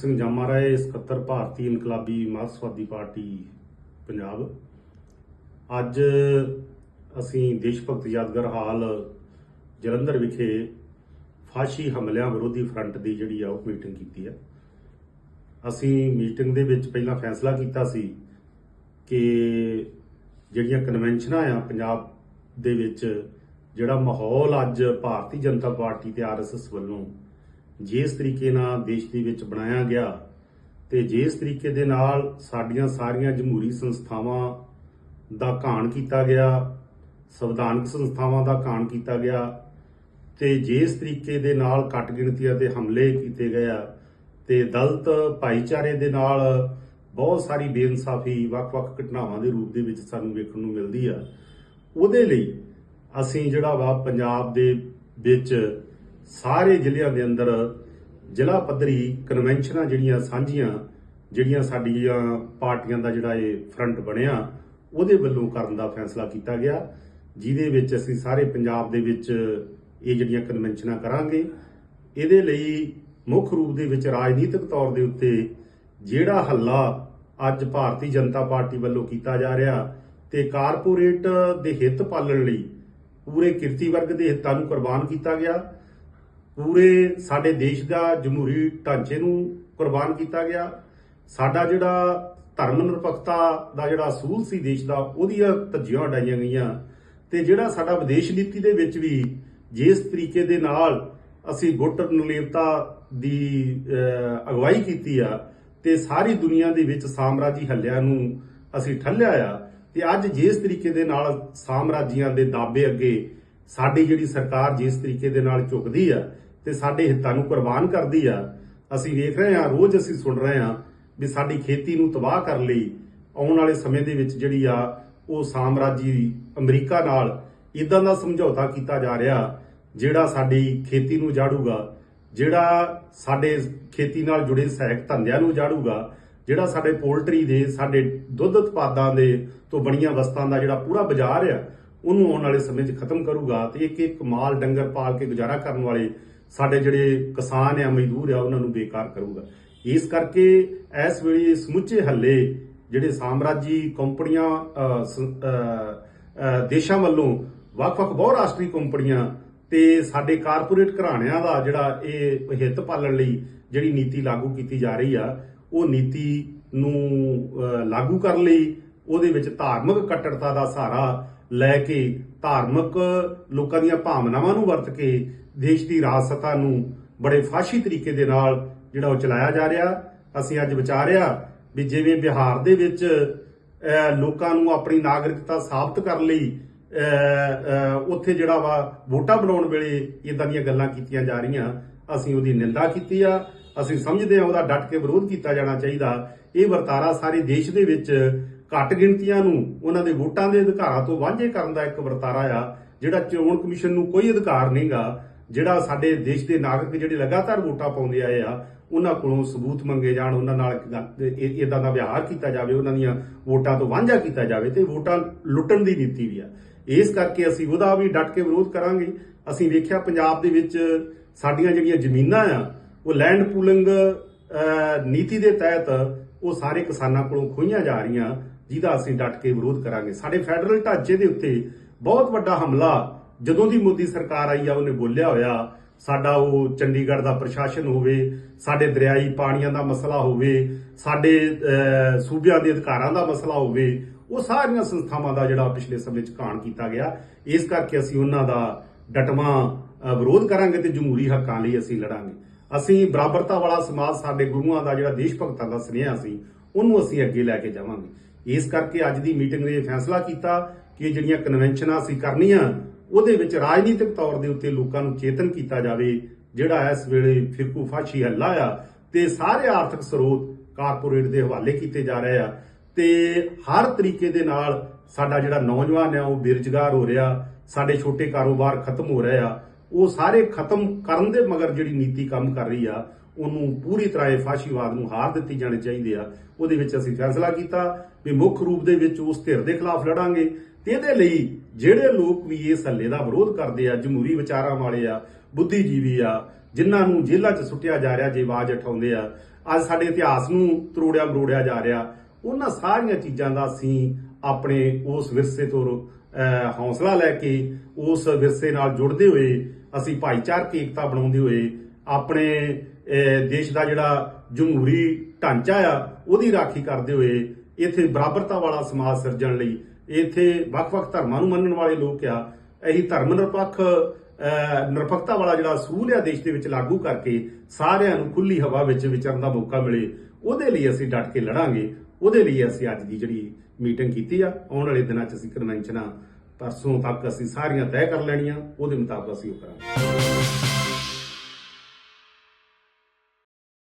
ਸਿੰਘ ਜਾਮਾ ਰਾਏ, ਸਕੱਤਰ ਭਾਰਤੀ ਇਨਕਲਾਬੀ ਮਾਰਕਸਵਾਦੀ ਪਾਰਟੀ, ਪੰਜਾਬ। ਅੱਜ ਅਸੀਂ ਦੇਸ਼ ਭਗਤ ਯਾਦਗਾਰ ਹਾਲ ਜਲੰਧਰ ਵਿਖੇ ਫਾਸ਼ੀ ਹਮਲਿਆਂ ਵਿਰੋਧੀ ਫਰੰਟ ਦੀ ਜਿਹੜੀ ਆ ਉਹ ਮੀਟਿੰਗ ਕੀਤੀ ਹੈ ਅਸੀਂ ਮੀਟਿੰਗ ਦੇ ਵਿੱਚ ਪਹਿਲਾਂ ਫੈਸਲਾ ਕੀਤਾ ਸੀ ਕਿ ਜਿਹੜੀਆਂ ਕਨਵੈਨਸ਼ਨਾਂ ਆ ਪੰਜਾਬ ਦੇ ਵਿੱਚ, ਜਿਹੜਾ ਮਾਹੌਲ ਅੱਜ ਭਾਰਤੀ ਜਨਤਾ ਪਾਰਟੀ ਤੇ ਆਰਐਸਐਸ ਵੱਲੋਂ ਜਿਸ ਤਰੀਕੇ ਨਾਲ ਦੇਸ਼ ਦੇ ਵਿੱਚ ਬਣਾਇਆ ਗਿਆ ਤੇ ਜਿਸ ਤਰੀਕੇ ਦੇ ਨਾਲ ਸਾਡੀਆਂ ਸਾਰੀਆਂ ਜਮਹੂਰੀ ਸੰਸਥਾਵਾਂ ਦਾ ਘਾਣ ਕੀਤਾ ਗਿਆ, ਸੰਵਿਧਾਨਕ ਸੰਸਥਾਵਾਂ ਦਾ ਘਾਣ ਕੀਤਾ ਗਿਆ ਤੇ ਜਿਸ ਤਰੀਕੇ ਦੇ ਨਾਲ ਘੱਟ ਗਿਣਤੀਆਂ ਤੇ ਹਮਲੇ ਕੀਤੇ ਗਏ ਆ ਤੇ ਦਲਤ ਭਾਈਚਾਰੇ ਦੇ ਨਾਲ ਬਹੁਤ ਸਾਰੀ ਬੇਇਨਸਾਫੀ, ਵੱਖ-ਵੱਖ ਘਟਨਾਵਾਂ ਦੇ ਰੂਪ ਦੇ ਵਿੱਚ ਸਾਨੂੰ ਵੇਖਣ ਨੂੰ ਮਿਲਦੀ ਆ। ਉਹਦੇ ਲਈ ਅਸੀਂ ਜਿਹੜਾ ਵਾ ਪੰਜਾਬ ਦੇ ਵਿੱਚ ਸਾਰੇ ਜ਼ਿਲ੍ਹਿਆਂ ਦੇ ਅੰਦਰ ਜ਼ਿਲ੍ਹਾ ਪੱਧਰੀ ਕਨਵੈਨਸ਼ਨਾਂ ਜਿਹੜੀਆਂ ਸਾਂਝੀਆਂ, ਜਿਹੜੀਆਂ ਸਾਡੀਆਂ ਪਾਰਟੀਆਂ ਦਾ ਜਿਹੜਾ ਇਹ ਫਰੰਟ ਬਣਿਆ, ਉਹਦੇ ਵੱਲੋਂ ਕਰਨ ਦਾ ਫੈਸਲਾ ਕੀਤਾ ਗਿਆ, ਜਿਹਦੇ ਵਿੱਚ ਅਸੀਂ ਸਾਰੇ ਪੰਜਾਬ ਦੇ ਵਿੱਚ ਇਹ ਜਿਹੜੀਆਂ ਕਨਵੈਨਸ਼ਨਾਂ ਕਰਾਂਗੇ। ਇਹਦੇ ਲਈ ਮੁੱਖ ਰੂਪ ਦੇ ਵਿੱਚ ਰਾਜਨੀਤਿਕ ਤੌਰ ਦੇ ਉੱਤੇ ਜਿਹੜਾ ਹੱਲਾ ਅੱਜ ਭਾਰਤੀ ਜਨਤਾ ਪਾਰਟੀ ਵੱਲੋਂ ਕੀਤਾ ਜਾ ਰਿਹਾ ਤੇ ਕਾਰਪੋਰੇਟ ਦੇ ਹਿੱਤ ਪਾਲਣ ਲਈ ਪੂਰੇ ਕਿਰਤੀ ਵਰਗ ਦੇ ਹਿੱਤਾਂ ਨੂੰ ਕੁਰਬਾਨ ਕੀਤਾ ਗਿਆ ਪੂਰੇ ਸਾਡੇ ਦੇਸ਼ ਦਾ ਜਮਹੂਰੀ ਢਾਂਚੇ ਨੂੰ ਕੁਰਬਾਨ ਕੀਤਾ ਗਿਆ। ਸਾਡਾ ਜਿਹੜਾ ਧਰਮ ਨਿਰਪੱਖਤਾ ਦਾ ਜਿਹੜਾ ਅਸੂਲ ਸੀ ਦੇਸ਼ ਦਾ, ਉਹਦੀਆਂ ਧੱਜੀਆਂ ਉਡਾਈਆਂ ਗਈਆਂ। ਤੇ ਜਿਹੜਾ ਸਾਡਾ ਵਿਦੇਸ਼ ਨੀਤੀ ਦੇ ਵਿੱਚ ਵੀ ਜਿਸ ਤਰੀਕੇ ਦੇ ਨਾਲ ਅਸੀਂ ਗੁੱਟ ਨਲੇਵਤਾ ਦੀ ਅਗਵਾਈ ਕੀਤੀ ਆ, ਤੇ ਸਾਰੀ ਦੁਨੀਆ ਦੇ ਵਿੱਚ ਸਾਮਰਾਜੀ ਹੱਲਿਆਂ ਨੂੰ ਅਸੀਂ ਠੱਲਿਆ ਆ, ਤੇ ਅੱਜ ਜਿਸ ਤਰੀਕੇ ਦੇ ਨਾਲ ਸਾਮਰਾਜੀਆਂ ਦੇ ਦਾਬੇ ਅੱਗੇ ਸਾਡੀ ਜਿਹੜੀ ਸਰਕਾਰ ਜਿਸ ਤਰੀਕੇ ਦੇ ਨਾਲ ਝੁਕਦੀ ਆ ਤੇ ਸਾਡੇ ਹਿੱਤਾਂ ਨੂੰ ਕੁਰਬਾਨ ਕਰਦੀ ਆ। ਅਸੀਂ ਵੇਖ ਰਹੇ ਹਾਂ, ਰੋਜ਼ ਅਸੀਂ ਸੁਣ ਰਹੇ ਹਾਂ ਵੀ ਸਾਡੀ ਖੇਤੀ ਨੂੰ ਤਬਾਹ ਕਰਨ ਲਈ ਆਉਣ ਵਾਲੇ ਸਮੇਂ ਦੇ ਵਿੱਚ ਜਿਹੜੀ ਆ, ਉਹ ਸਾਮਰਾਜੀ ਅਮਰੀਕਾ ਨਾਲ ਇਦਾਂ ਦਾ ਸਮਝੌਤਾ ਕੀਤਾ ਜਾ ਰਿਹਾ, ਜਿਹੜਾ ਸਾਡੀ ਖੇਤੀ ਨੂੰ ਜਾੜੂਗਾ ਜਿਹੜਾ ਸਾਡੇ ਖੇਤੀ ਨਾਲ ਜੁੜੇ ਸਹਾਇਕ ਧੰਦਿਆਂ ਨੂੰ ਜਾੜੂਗਾ ਜਿਹੜਾ ਸਾਡੇ ਪੋਲਟਰੀ ਦੇ, ਸਾਡੇ ਦੁੱਧ ਉਤਪਾਦਾਂ ਦੇ ਤੋਂ ਬਣੀਆਂ ਵਸਤਾਂ ਦਾ ਜਿਹੜਾ ਪੂਰਾ ਬਾਜ਼ਾਰ ਆ, ਉਹਨੂੰ ਆਉਣ ਵਾਲੇ ਸਮੇਂ 'ਚ ਖਤਮ ਕਰੂਗਾ ਤੇ ਇੱਕ ਇੱਕ ਮਾਲ ਡੰਗਰ ਪਾਲ ਕੇ ਗੁਜ਼ਾਰਾ ਕਰਨ ਵਾਲੇ ਸਾਡੇ ਜਿਹੜੇ ਕਿਸਾਨ ਆ ਮਜ਼ਦੂਰ ਆ ਉਹਨਾਂ ਨੂੰ ਬੇਕਾਰ ਕਰੂਗਾ। ਇਸ ਕਰਕੇ ਇਸ ਵੇਲੇ ਸਮੁੱਚੇ ਹੱਲੇ ਜਿਹੜੇ ਸਾਮਰਾਜੀ ਕੰਪਨੀਆਂ ਅਹ, ਦੇਸ਼ਾਂ ਵੱਲੋਂ ਵੱਖ-ਵੱਖ ਬਹੁਰਾਸ਼ਟਰੀ ਕੰਪਨੀਆਂ ਤੇ ਸਾਡੇ ਕਾਰਪੋਰੇਟ ਘਰਾਣਿਆਂ ਦਾ ਜਿਹੜਾ ਇਹ ਹਿੱਤ ਪਾਲਣ ਲਈ ਜਿਹੜੀ ਨੀਤੀ ਲਾਗੂ ਕੀਤੀ ਜਾ ਰਹੀ ਆ ਉਹ ਨੀਤੀ ਨੂੰ ਲਾਗੂ ਕਰਨ ਲਈ ਉਹਦੇ ਵਿੱਚ ਧਾਰਮਿਕ ਕੱਟੜਤਾ ਦਾ ਸਹਾਰਾ ਲੈ ਕੇ ਧਾਰਮਿਕ ਲੋਕਾਂ ਦੀਆਂ ਭਾਵਨਾਵਾਂ ਨੂੰ ਵਰਤ ਕੇ ਦੇਸ਼ ਦੀ ਰਾਜਸਤਾ ਨੂੰ ਬੜੇ ਫਾਸ਼ੀ ਤਰੀਕੇ ਦੇ ਨਾਲ ਜਿਹੜਾ ਉਹ ਚਲਾਇਆ ਜਾ ਰਿਹਾ, ਅਸੀਂ ਅੱਜ ਵਿਚਾਰਿਆ ਵੀ ਜਿਵੇਂ ਬਿਹਾਰ ਦੇ ਵਿੱਚ ਲੋਕਾਂ ਨੂੰ ਆਪਣੀ ਨਾਗਰਿਕਤਾ ਸਾਬਤ ਕਰਨ ਲਈ ਉੱਥੇ ਜਿਹੜਾ ਵਾ ਵੋਟਾਂ ਬਣਾਉਣ ਵੇਲੇ ਇਦਾਂ ਦੀਆਂ ਗੱਲਾਂ ਕੀਤੀਆਂ ਜਾ ਰਹੀਆਂ, ਅਸੀਂ ਉਹਦੀ ਨਿੰਦਾ ਕੀਤੀ ਆ, ਅਸੀਂ ਸਮਝਦੇ ਹਾਂ ਉਹਦਾ ਡਟ ਕੇ ਵਿਰੋਧ ਕੀਤਾ ਜਾਣਾ ਚਾਹੀਦਾ। ਇਹ ਵਰਤਾਰਾ ਸਾਰੇ ਦੇਸ਼ ਦੇ ਵਿੱਚ ਘੱਟ ਗਿਣਤੀਆਂ ਨੂੰ ਉਹਨਾਂ ਦੇ ਵੋਟਾਂ ਦੇ ਅਧਿਕਾਰਾਂ ਤੋਂ ਵਾਂਝੇ ਕਰਨ ਦਾ ਇੱਕ ਵਰਤਾਰਾ ਆ, ਜਿਹੜਾ ਚੋਣ ਕਮਿਸ਼ਨ ਨੂੰ ਕੋਈ ਅਧਿਕਾਰ ਨਹੀਂਗਾ। ਜਿਹੜਾ ਸਾਡੇ ਦੇਸ਼ ਦੇ ਨਾਗਰਿਕ ਜਿਹੜੇ ਲਗਾਤਾਰ ਵੋਟਾਂ ਪਾਉਂਦੇ ਆਏ ਆ, ਉਹਨਾਂ ਕੋਲੋਂ ਸਬੂਤ ਮੰਗੇ ਜਾਣ, ਉਹਨਾਂ ਨਾਲ ਇਦਾਂ ਦਾ ਵਿਹਾਰ ਕੀਤਾ ਜਾਵੇ, ਉਹਨਾਂ ਦੀਆਂ ਵੋਟਾਂ ਤੋਂ ਵਾਂਝਾ ਕੀਤਾ ਜਾਵੇ ਤੇ ਵੋਟਾਂ ਲੁੱਟਣ ਦੀ ਨੀਤੀ ਵੀ ਆ। ਇਸ ਕਰਕੇ ਅਸੀਂ ਉਹਦਾ ਵੀ ਡਟ ਕੇ ਵਿਰੋਧ ਕਰਾਂਗੇ। ਅਸੀਂ ਵੇਖਿਆ ਪੰਜਾਬ ਦੇ ਵਿੱਚ ਸਾਡੀਆਂ ਜਿਹੜੀਆਂ ਜ਼ਮੀਨਾਂ ਆ, ਉਹ ਲੈਂਡ ਪੂਲਿੰਗ ਨੀਤੀ ਦੇ ਤਹਿਤ ਉਹ ਸਾਰੇ ਕਿਸਾਨਾਂ ਕੋਲੋਂ ਖੋਈਆਂ ਜਾ ਰਹੀਆਂ, ਜਿਹਦਾ ਅਸੀਂ ਡਟ ਕੇ ਵਿਰੋਧ ਕਰਾਂਗੇ। ਸਾਡੇ ਫੈਡਰਲ ਢਾਂਚੇ ਦੇ ਉੱਤੇ ਬਹੁਤ ਵੱਡਾ ਹਮਲਾ ਜਦੋਂ ਦੀ ਮੋਦੀ ਸਰਕਾਰ ਆਈ ਆ, ਉਹਨੇ ਬੋਲਿਆ ਹੋਇਆ, ਸਾਡਾ ਉਹ ਚੰਡੀਗੜ੍ਹ ਦਾ ਪ੍ਰਸ਼ਾਸਨ ਹੋਵੇ, ਸਾਡੇ ਦਰਿਆਈ ਪਾਣੀਆਂ ਦਾ ਮਸਲਾ ਹੋਵੇ, ਸਾਡੇ ਸੂਬਿਆਂ ਦੇ ਅਧਿਕਾਰਾਂ ਦਾ ਮਸਲਾ ਹੋਵੇ, ਉਹ ਸਾਰੀਆਂ ਸੰਸਥਾਵਾਂ ਦਾ ਜਿਹੜਾ ਪਿਛਲੇ ਸਮੇਂ 'ਚ ਕਾਣ ਕੀਤਾ ਗਿਆ। ਇਸ ਕਰਕੇ ਅਸੀਂ ਉਹਨਾਂ ਦਾ ਡਟਵਾਂ ਵਿਰੋਧ ਕਰਾਂਗੇ ਤੇ ਜਮਹੂਰੀ ਹੱਕਾਂ ਲਈ ਅਸੀਂ ਲੜਾਂਗੇ। ਅਸੀਂ ਬਰਾਬਰਤਾ ਵਾਲਾ ਸਮਾਜ, ਸਾਡੇ ਗੁਰੂਆਂ ਦਾ ਜਿਹੜਾ ਦੇਸ਼ ਭਗਤਾਂ ਦਾ ਸੁਨੇਹਾ ਸੀ, ਉਹਨੂੰ ਅਸੀਂ ਅੱਗੇ ਲੈ ਕੇ ਜਾਵਾਂਗੇ। ਇਸ ਕਰਕੇ ਅੱਜ ਦੀ ਮੀਟਿੰਗ ਨੇ ਇਹ ਫੈਸਲਾ ਕੀਤਾ ਕਿ ਜਿਹੜੀਆਂ ਕਨਵੈਨਸ਼ਨਾਂ ਅਸੀਂ ਕਰਨੀਆਂ ਉਹਦੇ ਵਿੱਚ ਰਾਜਨੀਤਿਕ ਤੌਰ ਦੇ ਉੱਤੇ ਲੋਕਾਂ ਨੂੰ ਚੇਤਨ ਕੀਤਾ ਜਾਵੇ, ਜਿਹੜਾ ਇਸ ਵੇਲੇ ਫਿਰਕੂ ਫਾਸ਼ੀ ਹੱਲਾ ਆ ਤੇ ਸਾਰੇ ਆਰਥਿਕ ਸਰੋਤ ਕਾਰਪੋਰੇਟ ਦੇ ਹਵਾਲੇ ਕੀਤੇ ਜਾ ਰਹੇ ਆ। ਤੇ ਹਰ ਤਰੀਕੇ ਦੇ ਨਾਲ ਸਾਡਾ ਜਿਹੜਾ ਨੌਜਵਾਨ ਆ, ਉਹ ਬੇਰੁਜ਼ਗਾਰ ਹੋ ਰਿਹਾ, ਸਾਡੇ ਛੋਟੇ ਕਾਰੋਬਾਰ ਖਤਮ ਹੋ ਰਹੇ ਆ। ਉਹ ਸਾਰੇ ਖਤਮ ਕਰਨ ਦੇ ਮਗਰ ਜਿਹੜੀ ਨੀਤੀ ਕੰਮ ਕਰ ਰਹੀ ਆ, ਉਹਨੂੰ ਪੂਰੀ ਤਰ੍ਹਾਂ ਇਹ ਫਾਸ਼ੀਵਾਦ ਨੂੰ ਹਾਰ ਦਿੱਤੀ ਜਾਣੀ ਚਾਹੀਦੀ ਆ। ਉਹਦੇ ਵਿੱਚ ਅਸੀਂ ਫੈਸਲਾ ਕੀਤਾ ਵੀ ਮੁੱਖ ਰੂਪ ਦੇ ਵਿੱਚ ਉਸ ਧਿਰ ਦੇ ਖਿਲਾਫ ਲੜਾਂਗੇ। ਤੇ ਇਹਦੇ ਲਈ ਜਿਹੜੇ ਲੋਕ ਵੀ ਇਸ ਹੱਲੇ ਦਾ ਵਿਰੋਧ ਕਰਦੇ ਆ ਜਮਹੂਰੀ ਵਿਚਾਰਾਂ ਵਾਲੇ ਆ ਬੁੱਧੀਜੀਵੀ ਆ ਜਿਨ੍ਹਾਂ ਨੂੰ ਜੇਲ੍ਹਾਂ 'ਚ ਸੁੱਟਿਆ ਜਾ ਰਿਹਾ ਜੇ ਆਵਾਜ਼ ਉਠਾਉਂਦੇ ਆ ਅੱਜ ਸਾਡੇ ਇਤਿਹਾਸ ਨੂੰ ਤਰੋੜਿਆ ਮਰੋੜਿਆ ਜਾ ਰਿਹਾ ਉਹਨਾਂ ਸਾਰੀਆਂ ਚੀਜ਼ਾਂ ਦਾ ਅਸੀਂ ਆਪਣੇ ਉਸ ਵਿਰਸੇ ਤੋਂ ਅਹ, ਹੌਸਲਾ ਲੈ ਕੇ ਉਸ ਵਿਰਸੇ ਨਾਲ ਜੁੜਦੇ ਹੋਏ ਅਸੀਂ ਭਾਈਚਾਰਕ ਏਕਤਾ ਬਣਾਉਂਦੇ ਹੋਏ ਆਪਣੇ ਦੇਸ਼ ਦਾ ਜਿਹੜਾ ਜਮਹੂਰੀ ਢਾਂਚਾ ਆ ਉਹਦੀ ਰਾਖੀ ਕਰਦੇ ਹੋਏ ਇੱਥੇ ਬਰਾਬਰਤਾ ਵਾਲਾ ਸਮਾਜ ਸਿਰਜਣ ਲਈ ਇੱਥੇ ਵੱਖ-ਵੱਖ ਧਰਮਾਂ ਨੂੰ ਮੰਨਣ ਵਾਲੇ ਲੋਕ ਆ। ਇਹੀ ਧਰਮ ਨਿਰਪੱਖ ਨਿਰਪੱਖਤਾ ਵਾਲਾ ਜਿਹੜਾ ਸੂਲ ਆ ਦੇਸ਼ ਦੇ ਵਿੱਚ ਲਾਗੂ ਕਰਕੇ ਸਾਰਿਆਂ ਨੂੰ ਖੁੱਲੀ ਹਵਾ ਵਿੱਚ ਵਿਚਰਨ ਦਾ ਮੌਕਾ ਮਿਲੇ। ਉਹਦੇ ਲਈ ਅਸੀਂ ਡਟ ਕੇ ਲੜਾਂਗੇ। ਉਹਦੇ ਲਈ ਅਸੀਂ ਅੱਜ ਦੀ ਜਿਹੜੀ ਮੀਟਿੰਗ ਕੀਤੀ ਆ, ਆਉਣ ਵਾਲੇ ਦਿਨਾਂ 'ਚ ਅਸੀਂ ਕਨਵੈਨਸ਼ਨਾਂ ਪਰਸੋਂ ਤੱਕ ਅਸੀਂ ਸਾਰੀਆਂ ਤੈਅ ਕਰ ਲੈਣੀਆਂ। ਉਹਦੇ ਮੁਤਾਬਕ ਅਸੀਂ ਉਹ ਕਰਾਂਗੇ।